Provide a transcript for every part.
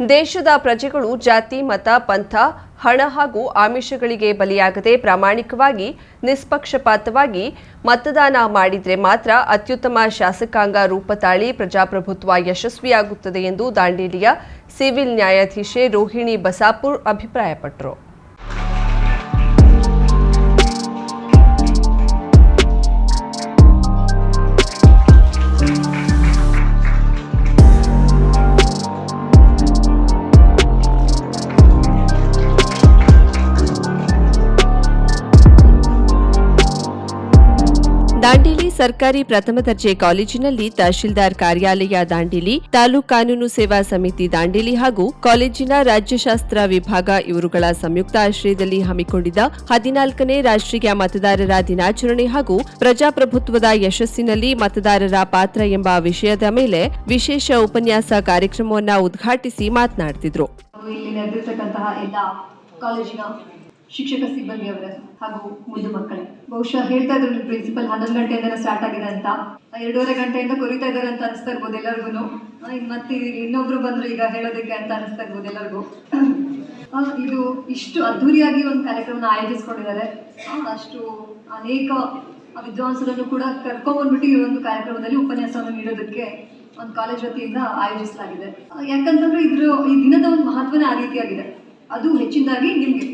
ದೇಶದ ಪ್ರಜೆಗಳು, ಜಾತಿ, ಮತ, ಪಂಥ, ಹಣ ಹಾಗೂ ಆಮಿಷಗಳಿಗೆ ಬಲಿಯಾಗದೆ ಪ್ರಾಮಾಣಿಕವಾಗಿ, ನಿಷ್ಪಕ್ಷಪಾತವಾಗಿ ಮತದಾನ ಮಾಡಿದರೆ ಮಾತ್ರ ಅತ್ಯುತ್ತಮ ಶಾಸಕಾಂಗ ರೂಪ ತಾಳಿ ಪ್ರಜಾಪ್ರಭುತ್ವ ಯಶಸ್ವಿಯಾಗುತ್ತದೆ ಎಂದು ದಾಂಡೇಲಿಯ ಸಿವಿಲ್ ನ್ಯಾಯಾಧೀಶೆ ರೋಹಿಣಿ ಬಸಾಪುರ್ ಅಭಿಪ್ರಾಯಪಟ್ಟರು. ದಾಂಡೇಲಿ ಸರ್ಕಾರಿ ಪ್ರಥಮ ದರ್ಜೆ ಕಾಲೇಜಿನಲ್ಲಿ ತಹಶೀಲ್ದಾರ್ ಕಾರ್ಯಾಲಯ ದಾಂಡೇಲಿ, ತಾಲೂಕ್ ಕಾನೂನು ಸೇವಾ ಸಮಿತಿ ದಾಂಡೇಲಿ ಹಾಗೂ ಕಾಲೇಜಿನ ರಾಜ್ಯಶಾಸ್ತ್ರ ವಿಭಾಗ ಇವರುಗಳ ಸಂಯುಕ್ತ ಆಶ್ರಯದಲ್ಲಿ ಹಮ್ಮಿಕೊಂಡಿದ್ದ ಹದಿನಾಲ್ಕನೇ ರಾಷ್ಟ್ರೀಯ ಮತದಾರರ ದಿನಾಚರಣೆ ಹಾಗೂ ಪ್ರಜಾಪ್ರಭುತ್ವದ ಯಶಸ್ಸಿನಲ್ಲಿ ಮತದಾರರ ಪಾತ್ರ ಎಂಬ ವಿಷಯದ ಮೇಲೆ ವಿಶೇಷ ಉಪನ್ಯಾಸ ಕಾರ್ಯಕ್ರಮವನ್ನು ಉದ್ಘಾಟಿಸಿ ಮಾತನಾಡುತ್ತಿದ್ರು ಹಾಗೂ ಸಿಬ್ಬಂದಿ ಶಿಕ್ಷಕ ಸಿಬ್ಬಂದಿಯವರ ಹಾಗೂ ಮುದ್ದು ಮಕ್ಕಳೇ. ಬಹುಶಃ ಹೇಳ್ತಾ ಇದ್ರು ಪ್ರಿನ್ಸಿಪಲ್ ಹನ್ನೊಂದು ಗಂಟೆಯಿಂದ ಸ್ಟಾರ್ಟ್ ಆಗಿದೆ ಅಂತ. ಎರಡೂವರೆ ಗಂಟೆಯಿಂದ ಕೊರಿತಾ ಇದ್ದಾರೆ ಅಂತ ಅನಿಸ್ತಾ ಇರ್ಬೋದು ಎಲ್ಲರಿಗೂ ಮತ್ತೆ ಇನ್ನೊಬ್ರು ಬಂದ್ರು ಈಗ ಹೇಳೋದಕ್ಕೆ ಅಂತ ಅನಿಸ್ತಾ ಇರ್ಬೋದು ಎಲ್ಲರಿಗೂ. ಇದು ಇಷ್ಟು ಅದ್ಧೂರಿಯಾಗಿ ಒಂದು ಕಾರ್ಯಕ್ರಮನ ಆಯೋಜಿಸ್ಕೊಂಡಿದ್ದಾರೆ. ಅಷ್ಟು ಅನೇಕ ವಿದ್ವಾಂಸರನ್ನು ಕೂಡ ಕರ್ಕೊಂಡ್ಬಂದ್ಬಿಟ್ಟು ಈ ಒಂದು ಕಾರ್ಯಕ್ರಮದಲ್ಲಿ ಉಪನ್ಯಾಸವನ್ನು ನೀಡೋದಕ್ಕೆ ಒಂದು ಕಾಲೇಜ್ ವತಿಯಿಂದ ಆಯೋಜಿಸಲಾಗಿದೆ. ಯಾಕಂತಂದ್ರೆ ಇದ್ರ ಈ ದಿನದ ಒಂದು ಮಹತ್ವನೇ ಆ ರೀತಿಯಾಗಿದೆ. ಅದು ಹೆಚ್ಚಿನದಾಗಿ ನಿಮ್ಗೆ.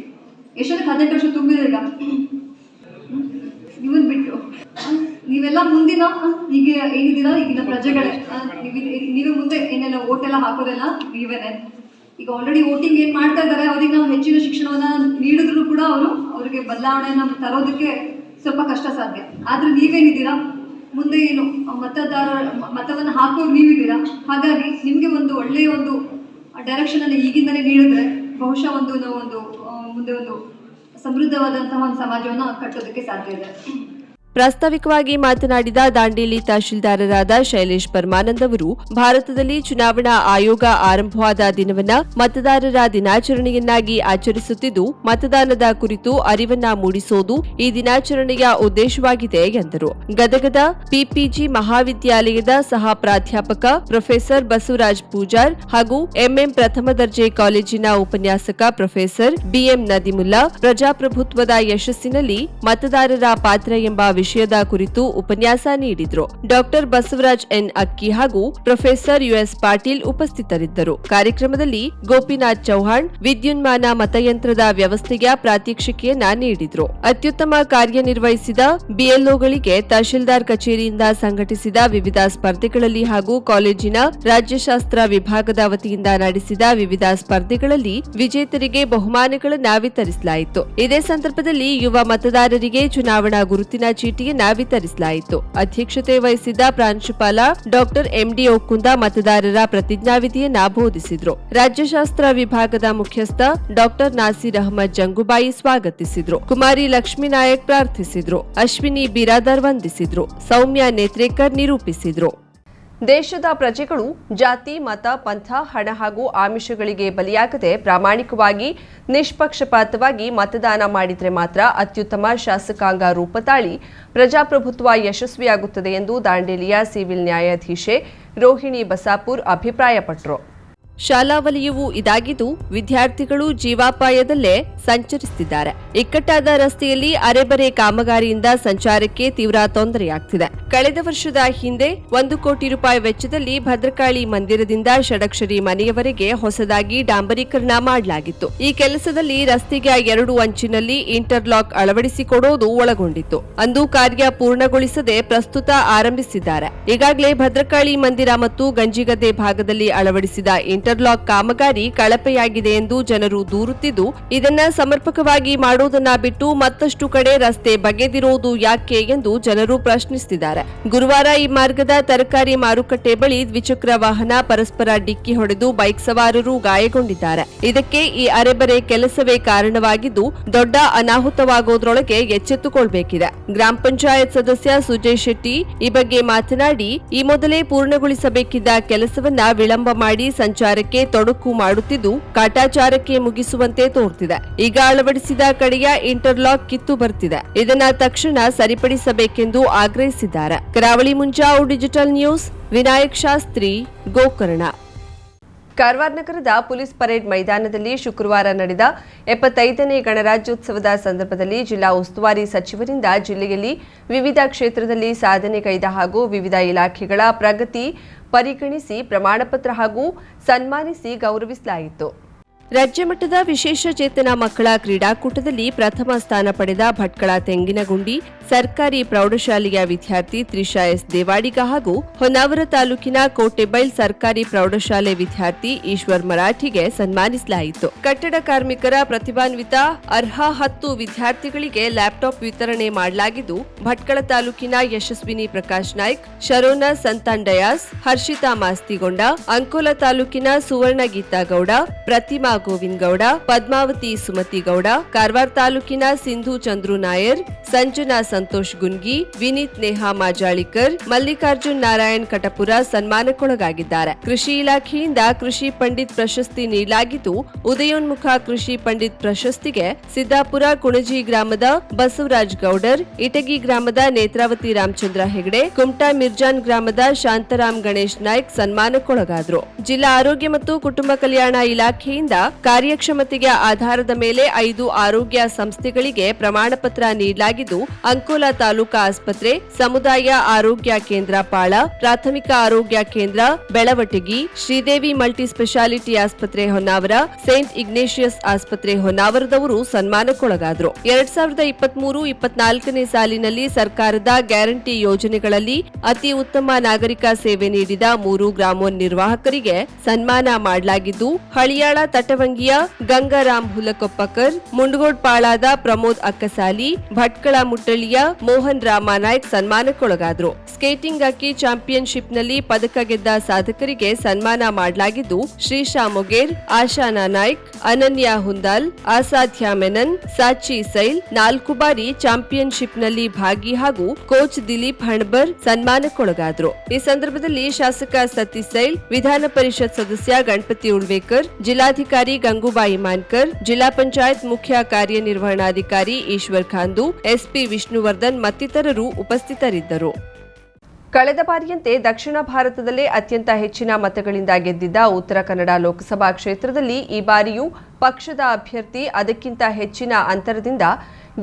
ಎಷ್ಟೊಂದು ಹದಿನೆಂಟು ವರ್ಷ ತುಂಬಿರಲಿಲ್ಲ ಇವನ್ ಬಿಟ್ಟು. ನೀವೆಲ್ಲ ಮುಂದಿನ ಈಗ ಏನಿದ್ದೀರಾ? ಈಗಿನ ಪ್ರಜೆಗಳೇ. ನೀವು ಮುಂದೆ ಏನೆಲ್ಲ ಓಟ್ ಎಲ್ಲ ಹಾಕೋದೆಲ್ಲ ನೀವೇನೆ. ಈಗ ಆಲ್ರೆಡಿ ವೋಟಿಂಗ್ ಏನ್ ಮಾಡ್ತಾ ಇದ್ದಾರೆ? ಅವ್ರಿಗೆ ನಾವು ಹೆಚ್ಚಿನ ಶಿಕ್ಷಣವನ್ನ ನೀಡಿದ್ರು ಕೂಡ ಅವರು ಅವರಿಗೆ ಬದಲಾವಣೆಯನ್ನ ತರೋದಕ್ಕೆ ಸ್ವಲ್ಪ ಕಷ್ಟ ಸಾಧ್ಯ. ಆದ್ರೆ ನೀವೇನಿದ್ದೀರಾ? ಮುಂದೆ ಏನು ಮತದಾರ, ಮತವನ್ನ ಹಾಕೋರು ನೀವಿದ್ದೀರಾ? ಹಾಗಾಗಿ ನಿಮ್ಗೆ ಒಂದು ಒಳ್ಳೆಯ ಒಂದು ಡೈರೆಕ್ಷನ್ ಅನ್ನು ಈಗಿಂದಲೇ ನೀಡಿದ್ರೆ ಬಹುಶಃ ಒಂದು ಒಂದು ಮುಂದೆ ಒಂದು ಸಮೃದ್ಧವಾದಂತಹ ಒಂದು ಸಮಾಜವನ್ನ ಕಟ್ಟೋದಕ್ಕೆ ಸಾಧ್ಯ ಇದೆ. ಪ್ರಾಸ್ತಾವಿಕವಾಗಿ ಮಾತನಾಡಿದ ದಾಂಡೇಲಿ ತಹಶೀಲ್ದಾರರಾದ ಶೈಲೇಶ್ ಪರಮಾನಂದ್ ಅವರು, ಭಾರತದಲ್ಲಿ ಚುನಾವಣಾ ಆಯೋಗ ಆರಂಭವಾದ ದಿನವನ್ನ ಮತದಾರರ ದಿನಾಚರಣೆಯನ್ನಾಗಿ ಆಚರಿಸುತ್ತಿದ್ದು, ಮತದಾನದ ಕುರಿತು ಅರಿವನ್ನ ಮೂಡಿಸೋದು ಈ ದಿನಾಚರಣೆಯ ಉದ್ದೇಶವಾಗಿದೆ ಎಂದರು. ಗದಗದ ಪಿಪಿಜಿ ಮಹಾವಿದ್ಯಾಲಯದ ಸಹ ಪ್ರಾಧ್ಯಾಪಕ ಪ್ರೊಫೆಸರ್ ಬಸವರಾಜ್ ಪೂಜಾರ್ ಹಾಗೂ ಎಂಎಂ ಪ್ರಥಮ ದರ್ಜೆ ಕಾಲೇಜಿನ ಉಪನ್ಯಾಸಕ ಪ್ರೊಫೆಸರ್ ಬಿಎಂ ನದಿಮುಲ್ಲಾ ಪ್ರಜಾಪ್ರಭುತ್ವದ ಯಶಸ್ಸಿನಲ್ಲಿ ಮತದಾರರ ಪಾತ್ರ ಎಂಬ ವಿಷಯದ ಕುರಿತು ಉಪನ್ಯಾಸ ನೀಡಿದ್ರು. Doctor Basavaraj N. ಅಕ್ಕಿ ಹಾಗೂ ಪ್ರೊಫೆಸರ್ ಯುಎಸ್ ಪಾಟೀಲ್ ಉಪಸ್ಥಿತರಿದ್ದರು. ಕಾರ್ಯಕ್ರಮದಲ್ಲಿ ಗೋಪಿನಾಥ್ ಚೌಹಾಣ್ ವಿದ್ಯುನ್ಮಾನ ಮತಯಂತ್ರದ ವ್ಯವಸ್ಥೆಯ ಪ್ರಾತ್ಯಕ್ಷಿಕೆಯನ್ನ ನೀಡಿದ್ರು. ಅತ್ಯುತ್ತಮ ಕಾರ್ಯನಿರ್ವಹಿಸಿದ ಬಿಎಲ್ಒಗಳಿಗೆ ತಹಶೀಲ್ದಾರ್ ಕಚೇರಿಯಿಂದ ಸಂಘಟಿಸಿದ ವಿವಿಧ ಸ್ಪರ್ಧೆಗಳಲ್ಲಿ ಹಾಗೂ ಕಾಲೇಜಿನ ರಾಜ್ಯಶಾಸ್ತ್ರ ವಿಭಾಗದ ವತಿಯಿಂದ ನಡೆಸಿದ ವಿವಿಧ ಸ್ಪರ್ಧೆಗಳಲ್ಲಿ ವಿಜೇತರಿಗೆ ಬಹುಮಾನಗಳನ್ನು ವಿತರಿಸಲಾಯಿತು. ಇದೇ ಸಂದರ್ಭದಲ್ಲಿ ಯುವ ಮತದಾರರಿಗೆ ಚುನಾವಣಾ ಗುರುತಿನ ಚೀಟಿಯನ್ನ ವಿತರಿಸಲಾಯಿತು. ಅಧ್ಯಕ್ಷತೆ ವಹಿಸಿದ್ದ ಪ್ರಾಂಶುಪಾಲ ಡಾಕ್ಟರ್ ಎಂಡಿ ಒಕ್ಕುಂದ ಮತದಾರರ ಪ್ರತಿಜ್ಞಾವಿಧಿಯನ್ನ ಬೋಧಿಸಿದ್ರು. ರಾಜ್ಯಶಾಸ್ತ್ರ ವಿಭಾಗದ ಮುಖ್ಯಸ್ಥ ಡಾಕ್ಟರ್ ನಾಸೀರ್ ಅಹಮದ್ ಜಂಗುಬಾಯಿ ಸ್ವಾಗತಿಸಿದ್ರು. ಕುಮಾರಿ ಲಕ್ಷ್ಮೀ ನಾಯಕ್ ಪ್ರಾರ್ಥಿಸಿದ್ರು. ಅಶ್ವಿನಿ ಬಿರಾದರ್ ವಂದಿಸಿದ್ರು. ಸೌಮ್ಯ ನೇತ್ರೇಕರ್ ನಿರೂಪಿಸಿದ್ರು. ದೇಶದ ಪ್ರಜೆಗಳು, ಜಾತಿ, ಮತ, ಪಂಥ, ಹಣ ಹಾಗೂ ಆಮಿಷಗಳಿಗೆ ಬಲಿಯಾಗದೆ ಪ್ರಾಮಾಣಿಕವಾಗಿ, ನಿಷ್ಪಕ್ಷಪಾತವಾಗಿ ಮತದಾನ ಮಾಡಿದರೆ ಮಾತ್ರ ಅತ್ಯುತ್ತಮ ಶಾಸಕಾಂಗ ರೂಪ ತಾಳಿ ಪ್ರಜಾಪ್ರಭುತ್ವ ಯಶಸ್ವಿಯಾಗುತ್ತದೆ ಎಂದು ದಾಂಡೇಲಿಯ ಸಿವಿಲ್ ನ್ಯಾಯಾಧೀಶೆ ರೋಹಿಣಿ ಬಸಾಪುರ್ ಅಭಿಪ್ರಾಯಪಟ್ಟರು ಶಾಲಾ ವಲಯವೂ ಇದಾಗಿದ್ದು ವಿದ್ಯಾರ್ಥಿಗಳು ಜೀವಾಪಾಯದಲ್ಲೇ ಸಂಚರಿಸುತ್ತಿದ್ದಾರೆ. ಇಕ್ಕಟ್ಟಾದ ರಸ್ತೆಯಲ್ಲಿ ಅರೆಬರೆ ಕಾಮಗಾರಿಯಿಂದ ಸಂಚಾರಕ್ಕೆ ತೀವ್ರ ತೊಂದರೆಯಾಗ್ತಿದೆ. ಕಳೆದ ವರ್ಷದ ಹಿಂದೆ ಒಂದು ಕೋಟಿ ರೂಪಾಯಿ ವೆಚ್ಚದಲ್ಲಿ ಭದ್ರಕಾಳಿ ಮಂದಿರದಿಂದ ಷಡಕ್ಷರಿ ಮನೆಯವರೆಗೆ ಹೊಸದಾಗಿ ಡಾಂಬರೀಕರಣ ಮಾಡಲಾಗಿತ್ತು. ಈ ಕೆಲಸದಲ್ಲಿ ರಸ್ತೆಗೆ ಎರಡು ಅಂಚಿನಲ್ಲಿ ಇಂಟರ್ಲಾಕ್ ಅಳವಡಿಸಿಕೊಡೋದು ಒಳಗೊಂಡಿತ್ತು. ಅಂದು ಕಾರ್ಯ ಪೂರ್ಣಗೊಳಿಸದೆ ಪ್ರಸ್ತುತ ಆರಂಭಿಸಿದ್ದಾರೆ. ಈಗಾಗಲೇ ಭದ್ರಕಾಳಿ ಮಂದಿರ ಮತ್ತು ಗಂಜಿಗದ್ದೆ ಭಾಗದಲ್ಲಿ ಅಳವಡಿಸಿದ ಇಂಟರ್ಲಾಕ್ ಕಾಮಗಾರಿ ಕಳಪೆಯಾಗಿದೆ ಎಂದು ಜನರು ದೂರುತ್ತಿದ್ದು, ಇದನ್ನ ಸಮರ್ಪಕವಾಗಿ ಮಾಡುವುದನ್ನ ಬಿಟ್ಟು ಮತ್ತಷ್ಟು ಕಡೆ ರಸ್ತೆ ಬಗೆದಿರುವುದು ಯಾಕೆ ಎಂದು ಜನರು ಪ್ರಶ್ನಿಸುತ್ತಿದ್ದಾರೆ ಗುರುವಾರ ಈ ಮಾರ್ಗದ ತರಕಾರಿ ಮಾರುಕಟ್ಟೆ ಬಳಿ ದ್ವಿಚಕ್ರ ವಾಹನ ಪರಸ್ಪರ ಡಿಕ್ಕಿ ಹೊಡೆದು ಬೈಕ್ ಸವಾರರು ಗಾಯಗೊಂಡಿದ್ದಾರೆ. ಇದಕ್ಕೆ ಈ ಅರೆಬರೆ ಕೆಲಸವೇ ಕಾರಣವಾಗಿದ್ದು, ದೊಡ್ಡ ಅನಾಹುತವಾಗೋದ್ರೊಳಗೆ ಎಚ್ಚೆತ್ತುಕೊಳ್ಬೇಕಿದೆ. ಗ್ರಾಮ ಪಂಚಾಯತ್ ಸದಸ್ಯ ಸುಜಯ್ ಶೆಟ್ಟಿ ಈ ಬಗ್ಗೆ ಮಾತನಾಡಿ, ಈ ಮೊದಲೇ ಪೂರ್ಣಗೊಳಿಸಬೇಕಿದ್ದ ಕೆಲಸವನ್ನ ವಿಳಂಬ ಮಾಡಿ ಸಂಚಾರಕ್ಕೆ ತೊಡಕು ಮಾಡುತ್ತಿದ್ದು ಕಾಟಾಚಾರಕ್ಕೆ ಮುಗಿಸುವಂತೆ ತೋರ್ತಿದೆ ಈಗ ಅಳವಡಿಸಿದ ಕಡೆಯ ಇಂಟರ್ಲಾಕ್ ಕಿತ್ತು ಬರ್ತಿದೆ. ಇದನ್ನ ತಕ್ಷಣ ಸರಿಪಡಿಸಬೇಕೆಂದು ಆಗ್ರಹಿಸಿದ್ದಾರೆ. Karavali Munjavu digital news, Vinayak Shastri, Gokarna. Karwar ನಗರದ ಪೊಲೀಸ್ ಪರೇಡ್ ಮೈದಾನದಲ್ಲಿ ಶುಕ್ರವಾರ ನಡೆದ ಎಪ್ಪತ್ತೈದನೇ ಗಣರಾಜ್ಯೋತ್ಸವದ ಸಂದರ್ಭದಲ್ಲಿ ಜಿಲ್ಲಾ ಉಸ್ತುವಾರಿ ಸಚಿವರಿಂದ ಜಿಲ್ಲೆಯಲ್ಲಿ ವಿವಿಧ ಕ್ಷೇತ್ರದಲ್ಲಿ ಸಾಧನೆ ಕೈದ ಹಾಗೂ ವಿವಿಧ ಇಲಾಖೆಗಳ ಪ್ರಗತಿ ಪರಿಗಣಿಸಿ ಪ್ರಮಾಣಪತ್ರ ಹಾಗೂ ಸನ್ಮಾನಿಸಿ ಗೌರವಿಸಲಾಯಿತು. ರಾಜ್ಯ ಮಟ್ಟದ ವಿಶೇಷ ಚೇತನ ಮಕ್ಕಳ ಕ್ರೀಡಾಕೂಟದಲ್ಲಿ ಪ್ರಥಮ ಸ್ಥಾನ ಪಡೆದ ಭಟ್ಕಳ ತೆಂಗಿನಗುಂಡಿ ಸರ್ಕಾರಿ ಪ್ರೌಢಶಾಲೆಯ ವಿದ್ಯಾರ್ಥಿ ತ್ರಿಷಾ ಎಸ್ ದೇವಾಡಿಗ ಹಾಗೂ ಹೊನ್ನಾವರ ತಾಲೂಕಿನ ಕೋಟೆಬೈಲ್ ಸರ್ಕಾರಿ ಪ್ರೌಢಶಾಲೆ ವಿದ್ಯಾರ್ಥಿ ಈಶ್ವರ್ ಮರಾಠಿಗೆ ಸನ್ಮಾನಿಸಲಾಯಿತು. ಕಟ್ಟಡ ಕಾರ್ಮಿಕರ ಪ್ರತಿಭಾನ್ವಿತ ಅರ್ಹ ಹತ್ತು ವಿದ್ಯಾರ್ಥಿಗಳಿಗೆ ಲ್ಯಾಪ್ಟಾಪ್ ವಿತರಣೆ ಮಾಡಲಾಗಿದ್ದು, ಭಟ್ಕಳ ತಾಲೂಕಿನ ಯಶಸ್ವಿನಿ ಪ್ರಕಾಶ್ ನಾಯ್ಕ್, ಶರೋನ ಸಂತಾನ್ ಡಯಾಸ್, ಹರ್ಷಿತಾ ಮಾಸ್ತಿಗೊಂಡ, ಅಂಕೋಲ ತಾಲೂಕಿನ ಸುವರ್ಣ ಗೀತಾ ಗೌಡ, ಪ್ರತಿಮಾ ಗೋವಿಂದ್ ಗೌಡ ಪದ್ಮಾವತಿ ಸುಮತಿ ಗೌಡ ಕಾರವಾರ ತಾಲೂಕಿನ ಸಿಂಧು ಚಂದ್ರು ನಾಯರ್, ಸಂಜನಾ ಸಂತೋಷ್ ಗುನ್ಗಿ, ವಿನೀತ್ ನೇಹಾ ಮಾಜಾಳಿಕರ್, ಮಲ್ಲಿಕಾರ್ಜುನ್ ನಾರಾಯಣ್ ಕಟಪುರ ಸನ್ಮಾನಕ್ಕೊಳಗಾಗಿದ್ದಾರೆ. ಕೃಷಿ ಇಲಾಖೆಯಿಂದ ಕೃಷಿ ಪಂಡಿತ್ ಪ್ರಶಸ್ತಿ ನೀಡಲಾಗಿದ್ದು, ಉದಯೋನ್ಮುಖ ಕೃಷಿ ಪಂಡಿತ್ ಪ್ರಶಸ್ತಿಗೆ ಸಿದ್ದಾಪುರ ಕುಣಜಿ ಗ್ರಾಮದ ಬಸವರಾಜ್ ಗೌಡರ್, ಇಟಗಿ ಗ್ರಾಮದ ನೇತ್ರಾವತಿ ರಾಮಚಂದ್ರ ಹೆಗಡೆ, ಕುಮಟಾ ಮಿರ್ಜಾನ್ ಗ್ರಾಮದ ಶಾಂತರಾಮ್ ಗಣೇಶ್ ನಾಯ್ಕ್ ಸನ್ಮಾನಕ್ಕೊಳಗಾದರು. ಜಿಲ್ಲಾ ಆರೋಗ್ಯ ಮತ್ತು ಕುಟುಂಬ ಕಲ್ಯಾಣ ಇಲಾಖೆಯಿಂದ ಕಾರ್ಯಕ್ಷಮತೆಗೆ ಆಧಾರದ ಮೇಲೆ ಐದು ಆರೋಗ್ಯ ಸಂಸ್ಥೆಗಳಿಗೆ ಪ್ರಮಾಣ ಪತ್ರ ನೀಡಲಾಗಿದ್ದು ಅಂಕೋಲಾ ತಾಲೂಕಾ ಆಸ್ಪತ್ರೆ, ಸಮುದಾಯ ಆರೋಗ್ಯ ಕೇಂದ್ರ ಪಾಳ, ಪ್ರಾಥಮಿಕ ಆರೋಗ್ಯ ಕೇಂದ್ರ, ಬೆಳವಟಗಿ, ಶ್ರೀದೇವಿ ಮಲ್ಟಿ ಸ್ಪೆಷಾಲಿಟಿ ಆಸ್ಪತ್ರೆ ಹೊನ್ನಾವರ, ಸೇಂಟ್ ಇಗ್ನೇಷಿಯಸ್ ಆಸ್ಪತ್ರೆ ಹೊನ್ನಾವರದವರು ಸನ್ಮಾನಕ್ಕೊಳಗಾದರು. ಎರಡ್ ಸಾವಿರದ ಇಪ್ಪತ್ಮೂರು ಇಪ್ಪತ್ನಾಲ್ಕನೇ ಸಾಲಿನಲ್ಲಿ ಸರ್ಕಾರದ ಗ್ಯಾರಂಟಿ ಯೋಜನೆಗಳಲ್ಲಿ ಅತಿ ಉತ್ತಮ ನಾಗರಿಕ ಸೇವೆ ನೀಡಿದ ಮೂರು ಗ್ರಾಮೋನ್ ನಿರ್ವಾಹಕರಿಗೆ ಸನ್ಮಾನ ಮಾಡಲಾಗಿದ್ದು, ಹಳಿಯಾಳ ತಟವಂಗಿಯ ಗಂಗಾರಾಮ್ ಹುಲಕೊಪ್ಪಕರ್, ಮುಂಡಗೋಡ್ ಪಾಳಾದ ಪ್ರಮೋದ್ ಅಕ್ಕಸಾಲಿ, ಭಟ್ಕಳ ಮುಟ್ಟಳಿಯ ಮೋಹನ್ ರಾಮಾನಾಯ್ಕ್ ಸನ್ಮಾನಕ್ಕೊಳಗಾದ್ರು. ಸ್ಕೇಟಿಂಗ್ ಅಕ್ಕಿ ಚಾಂಪಿಯನ್ಶಿಪ್ನಲ್ಲಿ ಪದಕ ಗೆದ್ದ ಸಾಧಕರಿಗೆ ಸನ್ಮಾನ ಮಾಡಲಾಗಿದ್ದು, ಶ್ರೀಶಾ ಮೊಗೇರ್, ಆಶಾನಾ ನಾಯ್ಕ್, ಅನನ್ಯ ಹುಂದಾಲ್ ಆಸಾಧ್ಯ ಮೆನನ್ ಸಾಚಿ ಸೈಲ್ ನಾಲ್ಕು ಬಾರಿ ಚಾಂಪಿಯನ್ಶಿಪ್ನಲ್ಲಿ ಭಾಗಿ ಹಾಗೂ ಕೋಚ್ ದಿಲೀಪ್ ಹಣ್ಬರ್ ಸನ್ಮಾನಕ್ಕೊಳಗಾದ್ರು. ಈ ಸಂದರ್ಭದಲ್ಲಿ ಶಾಸಕ ಸತೀಶ್ ಸೈಲ್, ವಿಧಾನ ಪರಿಷತ್ ಸದಸ್ಯ ಗಣಪತಿ ಉಳ್ವೇಕರ್, ಜಿಲ್ಲಾಧಿಕಾರಿ ಗಂಗೂಬಾಯಿ ಮಾನ್ಕರ್, ಜಿಲ್ಲಾ ಪಂಚಾಯತ್ ಮುಖ್ಯ ಕಾರ್ಯನಿರ್ವಹಣಾಧಿಕಾರಿ ಈಶ್ವರ್ ಖಾಂದು, ಎಸ್ಪಿ ವಿಷ್ಣುವರ್ಧನ್ ಮತ್ತಿತರರು ಉಪಸ್ಥಿತರಿದ್ದರು. ಕಳೆದ ಬಾರಿಯಂತೆ ದಕ್ಷಿಣ ಭಾರತದಲ್ಲೇ ಅತ್ಯಂತ ಹೆಚ್ಚಿನ ಮತಗಳಿಂದ ಗೆದ್ದಿದ್ದ ಉತ್ತರ ಕನ್ನಡ ಲೋಕಸಭಾ ಕ್ಷೇತ್ರದಲ್ಲಿ ಈ ಬಾರಿಯೂ ಪಕ್ಷದ ಅಭ್ಯರ್ಥಿ ಅದಕ್ಕಿಂತ ಹೆಚ್ಚಿನ ಅಂತರದಿಂದ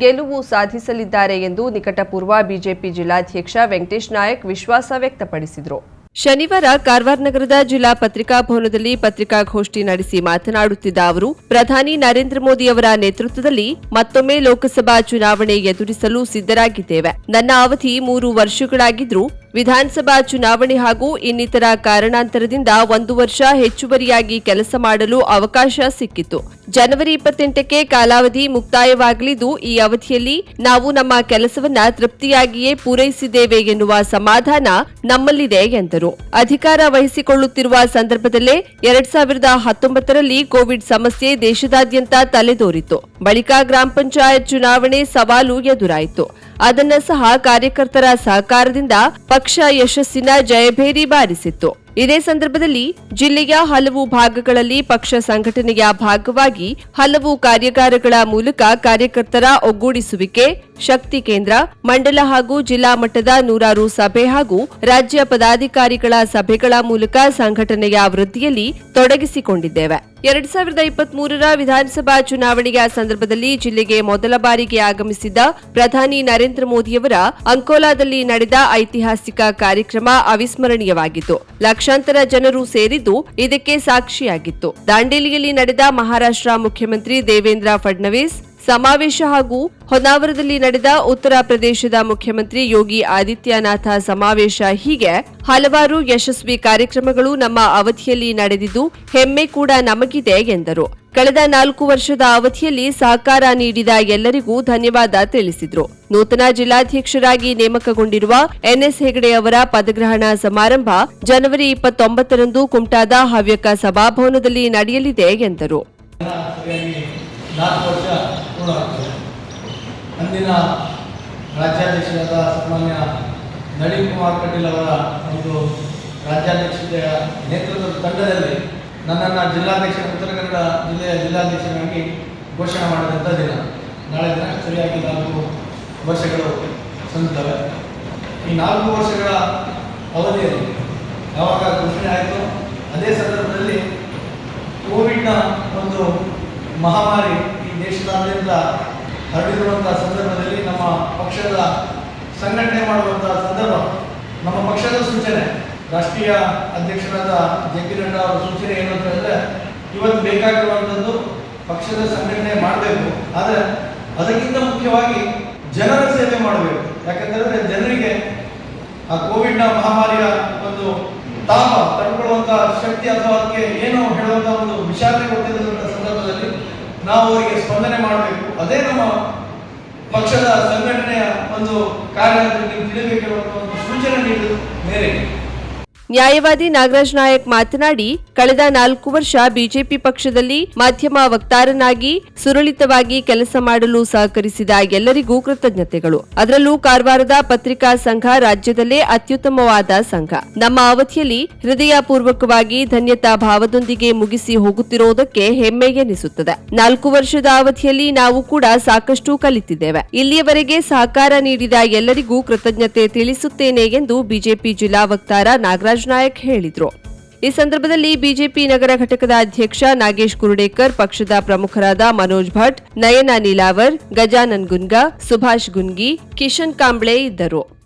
ಗೆಲುವು ಸಾಧಿಸಲಿದ್ದಾರೆ ಎಂದು ನಿಕಟಪೂರ್ವ ಬಿಜೆಪಿ ಜಿಲ್ಲಾಧ್ಯಕ್ಷ ವೆಂಕಟೇಶ್ ನಾಯಕ್ ವಿಶ್ವಾಸ ವ್ಯಕ್ತಪಡಿಸಿದರು. ಶನಿವಾರ ಕಾರವಾರ ನಗರದ ಜಿಲ್ಲಾ ಪತ್ರಿಕಾ ಭವನದಲ್ಲಿ ಪತ್ರಿಕಾಗೋಷ್ಠಿ ನಡೆಸಿ ಮಾತನಾಡುತ್ತಿದ್ದ ಅವರು, ಪ್ರಧಾನಿ ನರೇಂದ್ರ ಮೋದಿ ಅವರ ನೇತೃತ್ವದಲ್ಲಿ ಮತ್ತೊಮ್ಮೆ ಲೋಕಸಭಾ ಚುನಾವಣೆ ಎದುರಿಸಲು ಸಿದ್ದರಾಗಿದ್ದೇವೆ ನನ್ನ ಅವಧಿ ಮೂರು ವರ್ಷಗಳಾಗಿದ್ರೂ ವಿಧಾನಸಭಾ ಚುನಾವಣೆ ಹಾಗೂ ಇನ್ನಿತರ ಕಾರಣಾಂತರದಿಂದ ಒಂದು ವರ್ಷ ಹೆಚ್ಚುವರಿಯಾಗಿ ಕೆಲಸ ಮಾಡಲು ಅವಕಾಶ ಸಿಕ್ಕಿತು ಜನವರಿ ಇಪ್ಪತ್ತೆಂಟಕ್ಕೆ ಕಾಲಾವಧಿ ಮುಕ್ತಾಯವಾಗಲಿದ್ದು, ಈ ಅವಧಿಯಲ್ಲಿ ನಾವು ನಮ್ಮ ಕೆಲಸವನ್ನ ತೃಪ್ತಿಯಾಗಿಯೇ ಪೂರೈಸಿದ್ದೇವೆ ಎನ್ನುವ ಸಮಾಧಾನ ನಮ್ಮಲ್ಲಿದೆ ಎಂದರು. ಅಧಿಕಾರ ವಹಿಸಿಕೊಳ್ಳುತ್ತಿರುವ ಸಂದರ್ಭದಲ್ಲೇ ಎರಡ್ ಸಾವಿರದ ಹತ್ತೊಂಬತ್ತರಲ್ಲಿ ಕೋವಿಡ್ ಸಮಸ್ಯೆ ದೇಶದಾದ್ಯಂತ ತಲೆದೋರಿತು. ಬಳಿಕ ಗ್ರಾಮ ಪಂಚಾಯತ್ ಚುನಾವಣೆ ಸವಾಲು ಎದುರಾಯಿತು. ಅದನ್ನ ಸಹ ಕಾರ್ಯಕರ್ತರ ಸಹಕಾರದಿಂದ ಪಕ್ಷ ಯಶಸ್ಸಿನ ಜಯಭೇರಿ ಬಾರಿಸಿತ್ತು. ಇದೇ ಸಂದರ್ಭದಲ್ಲಿ ಜಿಲ್ಲೆಯ ಹಲವು ಭಾಗಗಳಲ್ಲಿ ಪಕ್ಷ ಸಂಘಟನೆಯ ಭಾಗವಾಗಿ ಹಲವು ಕಾರ್ಯಾಗಾರಗಳ ಮೂಲಕ ಕಾರ್ಯಕರ್ತರ ಒಗ್ಗೂಡಿಸುವಿಕೆ, ಶಕ್ತಿ ಕೇಂದ್ರ, ಮಂಡಲ ಹಾಗೂ ಜಿಲ್ಲಾ ಮಟ್ಟದ ನೂರಾರು ಸಭೆ ಹಾಗೂ ರಾಜ್ಯ ಪದಾಧಿಕಾರಿಗಳ ಸಭೆಗಳ ಮೂಲಕ ಸಂಘಟನೆಯ ವೃದ್ಧಿಯಲ್ಲಿ ತೊಡಗಿಸಿಕೊಂಡಿದ್ದೇವೆ. ಎರಡ್ ಸಾವಿರದ ಇಪ್ಪತ್ತ್ ಮೂರರ ವಿಧಾನಸಭಾ ಚುನಾವಣೆಯ ಸಂದರ್ಭದಲ್ಲಿ ಜಿಲ್ಲೆಗೆ ಮೊದಲ ಬಾರಿಗೆ ಆಗಮಿಸಿದ್ದ ಪ್ರಧಾನಿ ನರೇಂದ್ರ ಮೋದಿಯವರ ಅಂಕೋಲಾದಲ್ಲಿ ನಡೆದ ಐತಿಹಾಸಿಕ ಕಾರ್ಯಕ್ರಮ ಅವಿಸ್ಮರಣೀಯವಾಗಿತ್ತು. ಲಕ್ಷಾಂತರ ಜನರು ಸೇರಿದ್ದು ಇದಕ್ಕೆ ಸಾಕ್ಷಿಯಾಗಿತ್ತು. ದಾಂಡೇಲಿಯಲ್ಲಿ ನಡೆದ ಮಹಾರಾಷ್ಟ್ರ ಮುಖ್ಯಮಂತ್ರಿ ದೇವೇಂದ್ರ ಫಡ್ನವೀಸ್ ಸಮಾವೇಶ ಹಾಗೂ ಹೊನ್ನಾವರದಲ್ಲಿ ನಡೆದ ಉತ್ತರ ಪ್ರದೇಶದ ಮುಖ್ಯಮಂತ್ರಿ ಯೋಗಿ ಆದಿತ್ಯನಾಥ ಸಮಾವೇಶ ಹೀಗೆ ಹಲವಾರು ಯಶಸ್ವಿ ಕಾರ್ಯಕ್ರಮಗಳು ನಮ್ಮ ಅವಧಿಯಲ್ಲಿ ನಡೆದಿದ್ದು ಹೆಮ್ಮೆ ಕೂಡ ನಮಗಿದೆ ಎಂದರು. ಕಳೆದ ನಾಲ್ಕು ವರ್ಷದ ಅವಧಿಯಲ್ಲಿ ಸಹಕಾರ ನೀಡಿದ ಎಲ್ಲರಿಗೂ ಧನ್ಯವಾದ ತಿಳಿಸಿದರು. ನೂತನ ಜಿಲ್ಲಾಧ್ಯಕ್ಷರಾಗಿ ನೇಮಕಗೊಂಡಿರುವ ಎನ್ಎಸ್ ಹೆಗಡೆ ಅವರ ಪದಗ್ರಹಣ ಸಮಾರಂಭ ಜನವರಿ ಇಪ್ಪತ್ತೊಂಬತ್ತರಂದು ಕುಮಟಾದ ಹವ್ಯಕ ಸಭಾಭವನದಲ್ಲಿ ನಡೆಯಲಿದೆ ಎಂದರು. ಪೂರ್ಣ ಆಗ್ತದೆ ಅಂದಿನ ರಾಜ್ಯಾಧ್ಯಕ್ಷರಾದ ಸಾಮಾನ್ಯ ನಳಿನ್ ಕುಮಾರ್ ಕಟೀಲ್ ಅವರ ಒಂದು ರಾಜ್ಯಾಧ್ಯಕ್ಷತೆಯ ನೇತೃತ್ವದ ತಂಡದಲ್ಲಿ ನನ್ನನ್ನು ಜಿಲ್ಲಾಧ್ಯಕ್ಷ, ಉತ್ತರ ಕನ್ನಡ ಜಿಲ್ಲೆಯ ಜಿಲ್ಲಾಧ್ಯಕ್ಷರಾಗಿ ಘೋಷಣೆ ಮಾಡಿದಂಥ ದಿನ. ನಾಳೆ ದಿನ ಸರಿಯಾಗಿ ನಾಲ್ಕು ವರ್ಷಗಳು ಸಂದಿದ್ದಾವೆ ಈ ನಾಲ್ಕು ವರ್ಷಗಳ ಅವಧಿಯಲ್ಲಿ ಯಾವಾಗ ಘೋಷಣೆ ಆಯಿತು ಅದೇ ಸಂದರ್ಭದಲ್ಲಿ ಕೋವಿಡ್ನ ಒಂದು ಮಹಾಮಾರಿ ದೇಶದಾದ್ಯಂತ ಹರಡಿರುವಂಥ ಸಂದರ್ಭದಲ್ಲಿ ನಮ್ಮ ಪಕ್ಷದ ಸಂಘಟನೆ ಮಾಡುವಂಥ ಸಂದರ್ಭ, ನಮ್ಮ ಪಕ್ಷದ ಸೂಚನೆ, ರಾಷ್ಟ್ರೀಯ ಅಧ್ಯಕ್ಷರಾದ ಜೆ ಪಿ ನಡ್ಡಾ ಅವರ ಸೂಚನೆ ಏನು ಅಂತ ಹೇಳಿದ್ರೆ, ಇವತ್ತು ಬೇಕಾಗಿರುವಂಥದ್ದು ಪಕ್ಷದ ಸಂಘಟನೆ ಮಾಡಬೇಕು, ಆದರೆ ಅದಕ್ಕಿಂತ ಮುಖ್ಯವಾಗಿ ಜನರ ಸೇವೆ ಮಾಡಬೇಕು. ಯಾಕಂತಂದ್ರೆ ಜನರಿಗೆ ಆ ಕೋವಿಡ್ನ ಮಹಾಮಾರಿಯ ಒಂದು ತಾಪ ತಡ್ಕೊಳ್ಳುವಂತಹ ಶಕ್ತಿ ಅಥವಾ ಅದಕ್ಕೆ ಏನು ಹೇಳುವಂತಹ ಒಂದು ವಿಷಾದ ಕೊಟ್ಟಿರುವಂತಹ ಸಂದರ್ಭದಲ್ಲಿ ನಾವು ಅವರಿಗೆ ಸ್ಪಂದನೆ ಮಾಡಬೇಕು. ಅದೇ ನಮ್ಮ ಪಕ್ಷದ ಸಂಘಟನೆಯ ಒಂದು ಕಾರ್ಯ ನೀವು ಒಂದು ಸೂಚನೆ ನೀಡಿದ ಮೇರೆಗೆ. ನ್ಯಾಯವಾದಿ ನಾಗರಾಜ್ ನಾಯಕ್ ಮಾತನಾಡಿ, ಕಳೆದ ನಾಲ್ಕು ವರ್ಷ ಬಿಜೆಪಿ ಪಕ್ಷದಲ್ಲಿ ಮಾಧ್ಯಮ ವಕ್ತಾರನಾಗಿ ಸುರಳಿತವಾಗಿ ಕೆಲಸ ಮಾಡಲು ಸಹಕರಿಸಿದ ಎಲ್ಲರಿಗೂ ಕೃತಜ್ಞತೆಗಳು. ಅದರಲ್ಲೂ ಕಾರವಾರದ ಪತ್ರಿಕಾ ಸಂಘ ರಾಜ್ಯದಲ್ಲೇ ಅತ್ಯುತ್ತಮವಾದ ಸಂಘ. ನಮ್ಮ ಅವಧಿಯಲ್ಲಿ ಹೃದಯಪೂರ್ವಕವಾಗಿ ಧನ್ಯತಾ ಭಾವದೊಂದಿಗೆ ಮುಗಿಸಿ ಹೋಗುತ್ತಿರುವುದಕ್ಕೆ ಹೆಮ್ಮೆ ಎನಿಸುತ್ತದೆ. ನಾಲ್ಕು ವರ್ಷದ ಅವಧಿಯಲ್ಲಿ ನಾವು ಕೂಡ ಸಾಕಷ್ಟು ಕಲಿತಿದ್ದೇವೆ. ಇಲ್ಲಿಯವರೆಗೆ ಸಹಕಾರ ನೀಡಿದ ಎಲ್ಲರಿಗೂ ಕೃತಜ್ಞತೆ ತಿಳಿಸುತ್ತೇನೆ ಎಂದು ಬಿಜೆಪಿ ಜಿಲ್ಲಾ ವಕ್ತಾರ ನಾಗರಾಜ್ ನಾಯಕ್ ಹೇಳಿದರು. ಈ ಸಂದರ್ಭದಲ್ಲಿ ಬಿಜೆಪಿ ನಗರ ಘಟಕದ ಅಧ್ಯಕ್ಷ ನಾಗೇಶ್ ಕುರುಡೇಕರ್ ಪಕ್ಷದ ಪ್ರಮುಖರಾದ ಮನೋಜ್ ಭಟ್, ನಯನ ನೀಲಾವರ್, ಗಜಾನನ್ ಗುನ್ಗಾ, ಸುಭಾಷ್ ಗುನ್ಗಿ, ಕಿಶನ್ ಕಾಂಬ್ಳೆ ಇದ್ದರು.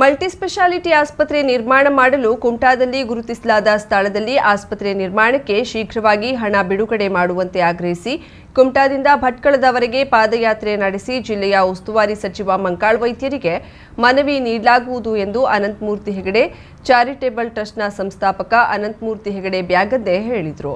ಮಲ್ಟಿ ಸ್ಪೆಷಾಲಿಟಿ ಆಸ್ಪತ್ರೆ ನಿರ್ಮಾಣ ಮಾಡಲು ಕುಮಟಾದಲ್ಲಿ ಗುರುತಿಸಲಾದ ಸ್ಥಳದಲ್ಲಿ ಆಸ್ಪತ್ರೆ ನಿರ್ಮಾಣಕ್ಕೆ ಶೀಘ್ರವಾಗಿ ಹಣ ಬಿಡುಗಡೆ ಮಾಡುವಂತೆ ಆಗ್ರಹಿಸಿ ಕುಮಟಾದಿಂದ ಭಟ್ಕಳದವರೆಗೆ ಪಾದಯಾತ್ರೆ ನಡೆಸಿ ಜಿಲ್ಲೆಯ ಉಸ್ತುವಾರಿ ಸಚಿವ ಮಂಕಾಳ್ ವೈದ್ಯರಿಗೆ ಮನವಿ ನೀಡಲಾಗುವುದು ಎಂದು ಅನಂತಮೂರ್ತಿ ಹೆಗಡೆ ಚಾರಿಟೇಬಲ್ ಟ್ರಸ್ಟ್ನ ಸಂಸ್ಥಾಪಕ ಅನಂತಮೂರ್ತಿ ಹೆಗಡೆ ಬ್ಯಾಗದ್ದೆ ಹೇಳಿದರು.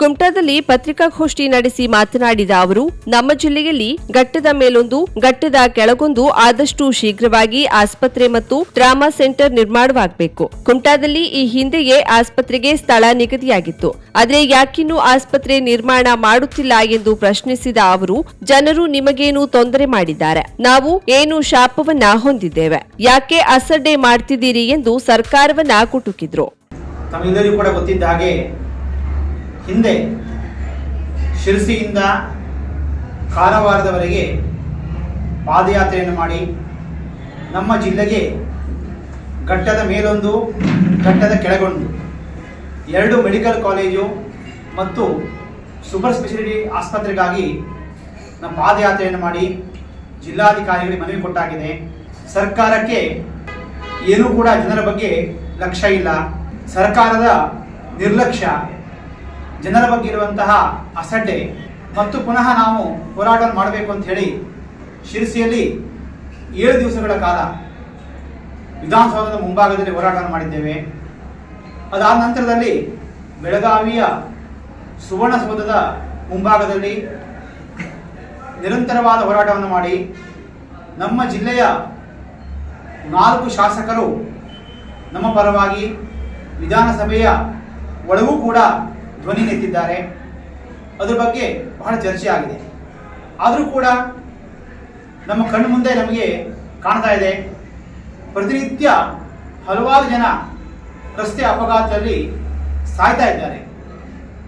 ಕುಮಟಾದಲ್ಲಿ ಪತ್ರಿಕಾಗೋಷ್ಠಿ ನಡೆಸಿ ಮಾತನಾಡಿದ ಅವರು, ನಮ್ಮ ಜಿಲ್ಲೆಯಲ್ಲಿ ಘಟ್ಟದ ಮೇಲೊಂದು, ಘಟ್ಟದ ಕೆಳಗೊಂದು ಆದಷ್ಟು ಶೀಘ್ರವಾಗಿ ಆಸ್ಪತ್ರೆ ಮತ್ತು ಟ್ರಾಮಾ ಸೆಂಟರ್ ನಿರ್ಮಾಣವಾಗಬೇಕು. ಕುಮಟಾದಲ್ಲಿ ಈ ಹಿಂದೆಯೇ ಆಸ್ಪತ್ರೆಗೆ ಸ್ಥಳ ನಿಗದಿಯಾಗಿತ್ತು. ಆದರೆ ಯಾಕಿನ್ನೂ ಆಸ್ಪತ್ರೆ ನಿರ್ಮಾಣ ಮಾಡುತ್ತಿಲ್ಲ ಎಂದು ಪ್ರಶ್ನಿಸಿದ ಅವರು, ಜನರು ನಿಮಗೇನು ತೊಂದರೆ ಮಾಡಿದ್ದಾರೆ. ನಾವು ಏನು ಶಾಪವನ್ನ ಹೊಂದಿದ್ದೇವೆ. ಯಾಕೆ ಅಸಡ್ಡೆ ಮಾಡ್ತಿದ್ದೀರಿ ಎಂದು ಸರ್ಕಾರವನ್ನ ಕುಟುಕಿದ್ರು ತಮ್ಮೆಲ್ಲರಿಗೂ ಕೂಡ ಗೊತ್ತಿದ್ದ ಹಾಗೆ ಹಿಂದೆ ಶಿರಸಿಯಿಂದ ಕಾರವಾರದವರೆಗೆ ಪಾದಯಾತ್ರೆಯನ್ನು ಮಾಡಿ ನಮ್ಮ ಜಿಲ್ಲೆಗೆ ಘಟ್ಟದ ಮೇಲೊಂದು, ಘಟ್ಟದ ಕೆಳಗೊಂಡು ಎರಡು ಮೆಡಿಕಲ್ ಕಾಲೇಜು ಮತ್ತು ಸೂಪರ್ ಸ್ಪೆಷಾಲಿಟಿ ಆಸ್ಪತ್ರೆಗಾಗಿ ನಮ್ಮ ಪಾದಯಾತ್ರೆಯನ್ನು ಮಾಡಿ ಜಿಲ್ಲಾಧಿಕಾರಿಗಳಿಗೆ ಮನವಿ ಕೊಟ್ಟಾಗಿದೆ. ಸರ್ಕಾರಕ್ಕೆ ಏನೂ ಕೂಡ ಜನರ ಬಗ್ಗೆ ಲಕ್ಷ್ಯ ಇಲ್ಲ. ಸರ್ಕಾರದ ನಿರ್ಲಕ್ಷ್ಯ ಜನರ ಬಗ್ಗೆ ಇರುವಂತಹ ಅಸಡ್ಡೆ ಮತ್ತು ಪುನಃ ನಾವು ಹೋರಾಟ ಮಾಡಬೇಕು ಅಂತ ಹೇಳಿ ಶಿರಸಿಯಲ್ಲಿ ಏಳು ದಿವಸಗಳ ಕಾಲ ವಿಧಾನಸೌಧದ ಮುಂಭಾಗದಲ್ಲಿ ಹೋರಾಟವನ್ನು ಮಾಡಿದ್ದೇವೆ. ಅದಾದ ನಂತರದಲ್ಲಿ ಬೆಳಗಾವಿಯ ಸುವರ್ಣಸೌಧದ ಮುಂಭಾಗದಲ್ಲಿ ನಿರಂತರವಾದ ಹೋರಾಟವನ್ನು ಮಾಡಿ ನಮ್ಮ ಜಿಲ್ಲೆಯ ನಾಲ್ಕು ಶಾಸಕರು ನಮ್ಮ ಪರವಾಗಿ ವಿಧಾನಸಭೆಯ ಒಳಗೂ ಕೂಡ ಧ್ವನಿ ನೆತ್ತಿದ್ದಾರೆ. ಅದ್ರ ಬಗ್ಗೆ ಬಹಳ ಚರ್ಚೆ ಆಗಿದೆ. ಆದರೂ ಕೂಡ ನಮ್ಮ ಕಣ್ಣು ಮುಂದೆ ನಮಗೆ ಕಾಣ್ತಾ ಇದೆ. ಪ್ರತಿನಿತ್ಯ ಹಲವಾರು ಜನ ರಸ್ತೆ ಅಪಘಾತದಲ್ಲಿ ಸಾಯ್ತಾ ಇದ್ದಾರೆ.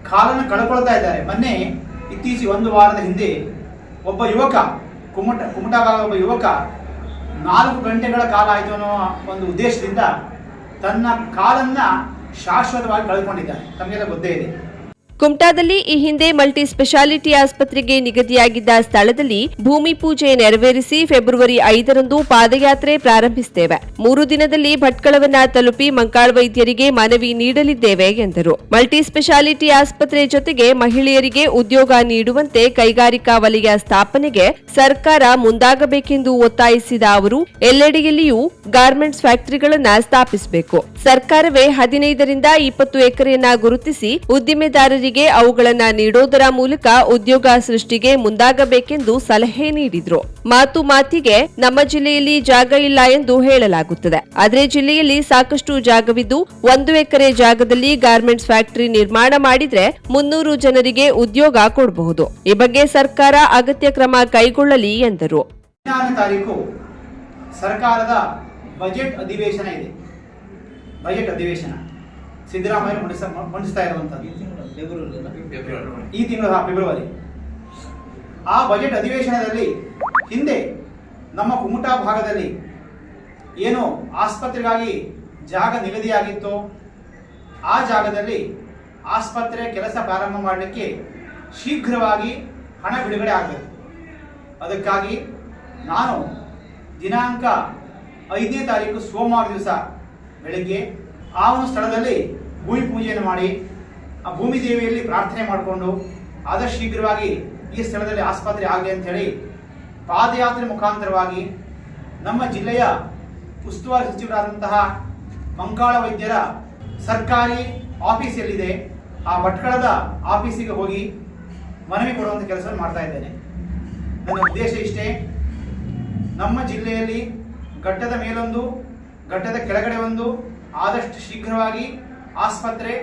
ಕಾಲನ್ನು ಕಳ್ಕೊಳ್ತಾ ಇದ್ದಾರೆ. ಮೊನ್ನೆ ಇತ್ತೀಚೆಗೆ ಒಂದು ವಾರದ ಹಿಂದೆ ಒಬ್ಬ ಯುವಕ, ಕುಮಟ ಕುಮಟಾಗ ಒಬ್ಬ ಯುವಕ ನಾಲ್ಕು ಗಂಟೆಗಳ ಕಾಲ ಆಯಿತು ಅನ್ನೋ ಒಂದು ಉದ್ದೇಶದಿಂದ ತನ್ನ ಕಾಲನ್ನು ಶಾಶ್ವತವಾಗಿ ಕಳ್ಕೊಂಡಿದ್ದಾರೆ ತಮಗೆಲ್ಲ ಗೊತ್ತೇ ಇದೆ. ಕುಮಟಾದಲ್ಲಿ ಈ ಹಿಂದೆ ಮಲ್ಟಿ ಸ್ಪೆಷಾಲಿಟಿ ಆಸ್ಪತ್ರೆಗೆ ನಿಗದಿಯಾಗಿದ್ದ ಸ್ಥಳದಲ್ಲಿ ಭೂಮಿ ಪೂಜೆ ನೆರವೇರಿಸಿ ಫೆಬ್ರವರಿ ಐದರಂದು ಪಾದಯಾತ್ರೆ ಪ್ರಾರಂಭಿಸುತ್ತೇವೆ. ಮೂರು ದಿನದಲ್ಲಿ ಭಟ್ಕಳವನ್ನ ತಲುಪಿ ಮಂಕಾಳ್ ವೈದ್ಯರಿಗೆ ಮನವಿ ನೀಡಲಿದ್ದೇವೆ ಎಂದರು. ಮಲ್ಟಿ ಸ್ಪೆಷಾಲಿಟಿ ಆಸ್ಪತ್ರೆ ಜೊತೆಗೆ ಮಹಿಳೆಯರಿಗೆ ಉದ್ಯೋಗ ನೀಡುವಂತೆ ಕೈಗಾರಿಕಾ ವಲಯ ಸ್ಥಾಪನೆಗೆ ಸರ್ಕಾರ ಮುಂದಾಗಬೇಕೆಂದು ಒತ್ತಾಯಿಸಿದ ಅವರು, ಎಲ್ಲೆಡೆಯಲ್ಲಿಯೂ ಗಾರ್ಮೆಂಟ್ಸ್ ಫ್ಯಾಕ್ಟರಿಗಳನ್ನು ಸ್ಥಾಪಿಸಬೇಕು. ಸರ್ಕಾರವೇ ಹದಿನೈದರಿಂದ ಇಪ್ಪತ್ತು ಎಕರೆಯನ್ನ ಗುರುತಿಸಿ ಉದ್ದಿಮೆದಾರರಿಗೆ ಅವುಗಳನ್ನ ನೀಡೋದರ ಮೂಲಕ ಉದ್ಯೋಗ ಸೃಷ್ಟಿಗೆ ಮುಂದಾಗಬೇಕೆಂದು ಸಲಹೆ ನೀಡಿದ್ರು. ಮಾತು ಮಾತಿಗೆ ನಮ್ಮ ಜಿಲ್ಲೆಯಲ್ಲಿ ಜಾಗ ಇಲ್ಲ ಎಂದು ಹೇಳಲಾಗುತ್ತದೆ. ಆದರೆ ಜಿಲ್ಲೆಯಲ್ಲಿ ಸಾಕಷ್ಟು ಜಾಗವಿದ್ದು ಒಂದು ಎಕರೆ ಜಾಗದಲ್ಲಿ ಗಾರ್ಮೆಂಟ್ಸ್ ಫ್ಯಾಕ್ಟರಿ ನಿರ್ಮಾಣ ಮಾಡಿದ್ರೆ ಮುನ್ನೂರು ಜನರಿಗೆ ಉದ್ಯೋಗ ಕೊಡಬಹುದು. ಈ ಬಗ್ಗೆ ಸರ್ಕಾರ ಅಗತ್ಯ ಕ್ರಮ ಕೈಗೊಳ್ಳಲಿ ಎಂದರು. ತಾರೀಕು ಸರ್ಕಾರದ ಬಜೆಟ್ ಅಧಿವೇಶನ ಇದೆ. ಬಜೆಟ್ ಅಧಿವೇಶನ ಸಿದ್ದರಾಮಯ್ಯ ಮಂಡಿಸ ಮಂಡಿಸ್ತಾ ಇರುವಂಥದ್ದು ಈ ತಿಂಗಳ ಹಾ, ಫೆಬ್ರವರಿ. ಆ ಬಜೆಟ್ ಅಧಿವೇಶನದಲ್ಲಿ ಹಿಂದೆ ನಮ್ಮ ಕುಮಟಾ ಭಾಗದಲ್ಲಿ ಏನು ಆಸ್ಪತ್ರೆಗಾಗಿ ಜಾಗ ನಿಗದಿಯಾಗಿತ್ತು. ಆ ಜಾಗದಲ್ಲಿ ಆಸ್ಪತ್ರೆ ಕೆಲಸ ಪ್ರಾರಂಭ ಮಾಡಲಿಕ್ಕೆ ಶೀಘ್ರವಾಗಿ ಹಣ ಬಿಡುಗಡೆ ಆಗಬೇಕು. ಅದಕ್ಕಾಗಿ ನಾನು ದಿನಾಂಕ ಐದನೇ ತಾರೀಕು ಸೋಮವಾರ ದಿವಸ ಬೆಳಿಗ್ಗೆ ಆ ಒಂದು ಸ್ಥಳದಲ್ಲಿ ಭೂಮಿ ಪೂಜೆಯನ್ನು ಮಾಡಿ ಆ ಭೂಮಿ ದೇವಿಯಲ್ಲಿ ಪ್ರಾರ್ಥನೆ ಮಾಡಿಕೊಂಡು ಆದಷ್ಟು ಶೀಘ್ರವಾಗಿ ಈ ಸ್ಥಳದಲ್ಲಿ ಆಸ್ಪತ್ರೆ ಆಗಲಿ ಅಂತ ಹೇಳಿ ಪಾದಯಾತ್ರೆ ಮುಖಾಂತರವಾಗಿ ನಮ್ಮ ಜಿಲ್ಲೆಯ ಉಸ್ತುವಾರಿ ಸಚಿವರಾದಂತಹ ಮಂಕಾಳ ವೈದ್ಯರ ಸರ್ಕಾರಿ ಆಫೀಸ್ ಎಲ್ಲಿದೆ ಆ ಭಟ್ಕಳದ ಆಫೀಸಿಗೆ ಹೋಗಿ ಮನವಿ ಕೊಡುವಂಥ ಕೆಲಸವನ್ನು ಮಾಡ್ತಾ ಇದ್ದೇನೆ. ನನ್ನ ಉದ್ದೇಶ ಇಷ್ಟೇ, ನಮ್ಮ ಜಿಲ್ಲೆಯಲ್ಲಿ ಘಟ್ಟದ ಮೇಲೊಂದು, ಘಟ್ಟದ ಕೆಳಗಡೆ ಒಂದು, ಆದಷ್ಟು ಶೀಘ್ರವಾಗಿ ಆಸ್ಪತ್ರೆ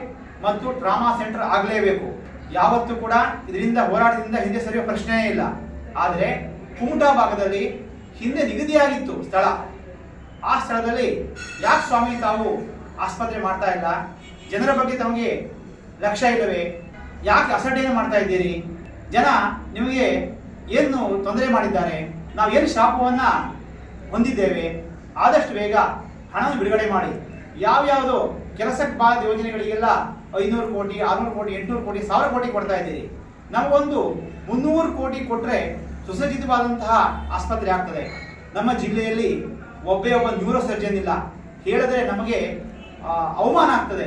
ಮತ್ತು ಟ್ರಾಮಾ ಸೆಂಟರ್ ಆಗಲೇಬೇಕು. ಯಾವತ್ತೂ ಕೂಡ ಇದರಿಂದ ಹೋರಾಟದಿಂದ ಹಿಂದೆ ಸರಿಯುವ ಪ್ರಶ್ನೆಯೇ ಇಲ್ಲ. ಆದರೆ ಕುಮಟಾ ಭಾಗದಲ್ಲಿ ಹಿಂದೆ ನಿಗದಿಯಾಗಿತ್ತು ಸ್ಥಳ. ಆ ಸ್ಥಳದಲ್ಲಿ ಯಾಕೆ ಸ್ವಾಮಿ ತಾವು ಆಸ್ಪತ್ರೆ ಮಾಡ್ತಾ ಇಲ್ಲ? ಜನರ ಬಗ್ಗೆ ತಮಗೆ ಲಕ್ಷ್ಯ ಇಲ್ಲವೇ? ಯಾಕೆ ಅಸಡ್ಡೆಯನ್ನು ಮಾಡ್ತಾ ಇದ್ದೀರಿ? ಜನ ನಿಮಗೆ ಏನು ತೊಂದರೆ ಮಾಡಿದ್ದಾರೆ? ನಾವು ಏನು ಶಾಪವನ್ನು ಹೊಂದಿದ್ದೇವೆ? ಆದಷ್ಟು ಬೇಗ ಹಣವನ್ನು ಬಿಡುಗಡೆ ಮಾಡಿ. ಯಾವ್ಯಾವುದೋ ಕೆಲಸಕ್ಕೆ ಬಾದ ಯೋಜನೆಗಳಿಗೆಲ್ಲ ಐನೂರು ಕೋಟಿ, ಆರುನೂರು ಕೋಟಿ, ಎಂಟುನೂರು ಕೋಟಿ, ಸಾವಿರ ಕೋಟಿ ಕೊಡ್ತಾ ಇದ್ದೀರಿ. ನಮಗೊಂದು ಮುನ್ನೂರು ಕೋಟಿ ಕೊಟ್ಟರೆ ಸುಸಜ್ಜಿತವಾದಂತಹ ಆಸ್ಪತ್ರೆ ಆಗ್ತದೆ. ನಮ್ಮ ಜಿಲ್ಲೆಯಲ್ಲಿ ಒಬ್ಬೇ ಒಬ್ಬ ನ್ಯೂರೋ ಸರ್ಜನ್ ಇಲ್ಲ. ಹೇಳಿದ್ರೆ ನಮಗೆ ಅವಮಾನ ಆಗ್ತದೆ.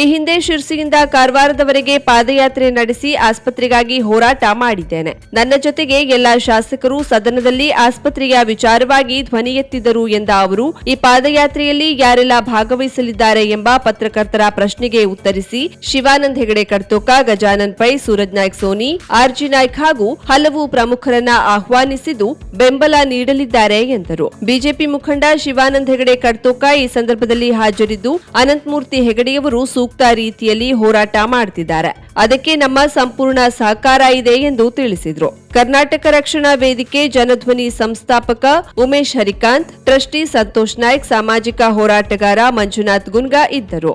ಈ ಹಿಂದೆ ಶಿರ್ಸಿಯಿಂದ ಕಾರವಾರದವರೆಗೆ ಪಾದಯಾತ್ರೆ ನಡೆಸಿ ಆಸ್ಪತ್ರೆಗಾಗಿ ಹೋರಾಟ ಮಾಡಿದ್ದೇನೆ. ನನ್ನ ಜೊತೆಗೆ ಎಲ್ಲ ಶಾಸಕರು ಸದನದಲ್ಲಿ ಆಸ್ಪತ್ರೆಯ ವಿಚಾರವಾಗಿ ಧ್ವನಿ ಎತ್ತಿದರು ಎಂದ ಅವರು, ಈ ಪಾದಯಾತ್ರೆಯಲ್ಲಿ ಯಾರೆಲ್ಲ ಭಾಗವಹಿಸಲಿದ್ದಾರೆ ಎಂಬ ಪತ್ರಕರ್ತರ ಪ್ರಶ್ನೆಗೆ ಉತ್ತರಿಸಿ, ಶಿವಾನಂದ್ ಹೆಗಡೆ ಕಡ್ತೋಕ ಗಜಾನನ್ ಪೈ, ಸೂರಜ್ ನಾಯ್ಕ್, ಸೋನಿ, ಆರ್ಜಿ ನಾಯ್ಕ್ ಹಾಗೂ ಹಲವು ಪ್ರಮುಖರನ್ನ ಆಹ್ವಾನಿಸಿದ್ದು ಬೆಂಬಲ ನೀಡಲಿದ್ದಾರೆ ಎಂದರು. ಬಿಜೆಪಿ ಮುಖಂಡ ಶಿವಾನಂದ್ ಹೆಗಡೆ ಕಡ್ತೋಕ ಈ ಸಂದರ್ಭದಲ್ಲಿ ಹಾಜರಿದ್ದು ಅನಂತಮೂರ್ತಿ ಹೆಗಡೆಯವರು ಸೂಕ್ತ ರೀತಿಯಲ್ಲಿ ಹೋರಾಟ ಮಾಡ್ತಿದ್ದಾರೆ. ಅದಕ್ಕೆ ನಮ್ಮ ಸಂಪೂರ್ಣ ಸಹಕಾರ ಇದೆ ಎಂದು ತಿಳಿಸಿದರು. ಕರ್ನಾಟಕ ರಕ್ಷಣಾ ವೇದಿಕೆ ಜನಧ್ವನಿ ಸಂಸ್ಥಾಪಕ ಉಮೇಶ್ ಹರಿಕಾಂತ್, ಟ್ರಸ್ಟಿ ಸಂತೋಷ್ ನಾಯ್ಕ್, ಸಾಮಾಜಿಕ ಹೋರಾಟಗಾರ ಮಂಜುನಾಥ್ ಗುನ್ಗಾ ಇದ್ದರು.